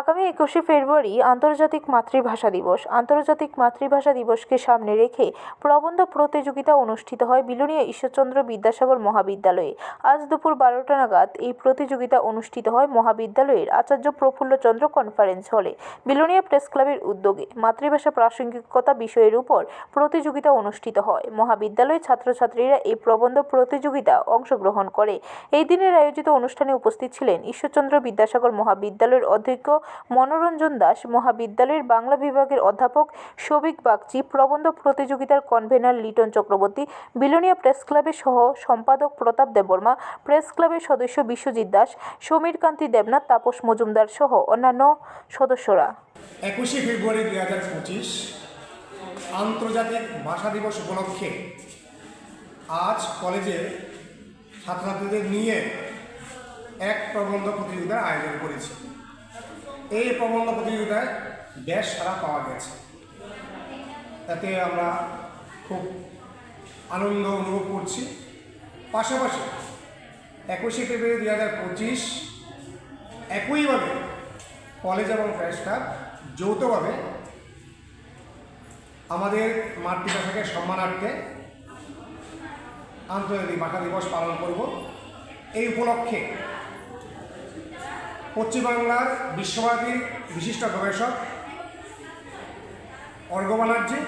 আগামী একুশে ফেব্রুয়ারি আন্তর্জাতিক মাতৃভাষা দিবস। আন্তর্জাতিক মাতৃভাষা দিবসকে সামনে রেখে প্রবন্ধ প্রতিযোগিতা অনুষ্ঠিত হয় বিলোনিয়া ঈশ্বরচন্দ্র বিদ্যাসাগর মহাবিদ্যালয়ে। আজ দুপুর বারোটা নাগাদ এই প্রতিযোগিতা অনুষ্ঠিত হয় মহাবিদ্যালয়ের আচার্য প্রফুল্লচন্দ্র কনফারেন্স হলে বিলোনিয়া প্রেস ক্লাবের উদ্যোগে মাতৃভাষা প্রাসঙ্গিকতা বিষয়ের উপর প্রতিযোগিতা অনুষ্ঠিত হয়। মহাবিদ্যালয়ের ছাত্রছাত্রীরা এই প্রবন্ধ প্রতিযোগিতা অংশগ্রহণ করে। এই দিনের আয়োজিত অনুষ্ঠানে উপস্থিত ছিলেন ঈশ্বরচন্দ্র বিদ্যাসাগর মহাবিদ্যালয়ের অধ্যক্ষ মনোরঞ্জন দাস, মহাবিদ্যালয়ের বাংলা বিভাগের অধ্যাপক সবিক বাগচি, প্রবন্ধ প্রতিযোগিতার কনভেনার লিটন চক্রবর্তী, বিলোনিয়া প্রেস ক্লাবের সহ সম্পাদক প্রতাপ দেববর্মা, প্রেস ক্লাবের সদস্য বিশ্বজিৎ দাস সমীর কান্তি দেবনাথ, তাপস মজুমদার সহ অন্যান্য সদস্যরা। একুশে ফেব্রুয়ারি দুই হাজার পঁচিশ, আন্তর্জাতিক ভাষা দিবস উপলক্ষে আজ কলেজে ছাত্রছাত্রীদের নিয়ে এক প্রবন্ধ প্রতিযোগিতার আয়োজন করেছি। এই প্রবন্ধ প্রতিযোগিতায় বেশ সারা পাওয়া গেছে। তাতে আমরা খুব আনন্দ অনুভব করছি। পাশাপাশি একুশে ফেব্রুয়ারি দুই হাজার পঁচিশ একইভাবে কলেজ এবং প্রেস যৌথভাবে আমাদের মাতৃভাষাকে সম্মানার্থে আন্তর্জাতিক ভাষা দিবস পালন করব। এই উপলক্ষে পশ্চিমবাংলার বিশ্বভারতীর বিশিষ্ট গবেষক অর্ঘ ব্যানার্জি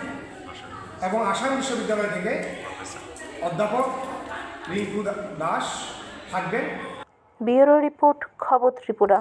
এবং আসাম বিশ্ববিদ্যালয় থেকে অধ্যাপক রিঙ্কু দাস থাকবেন। ব্যুরো রিপোর্ট, খবর ত্রিপুরা।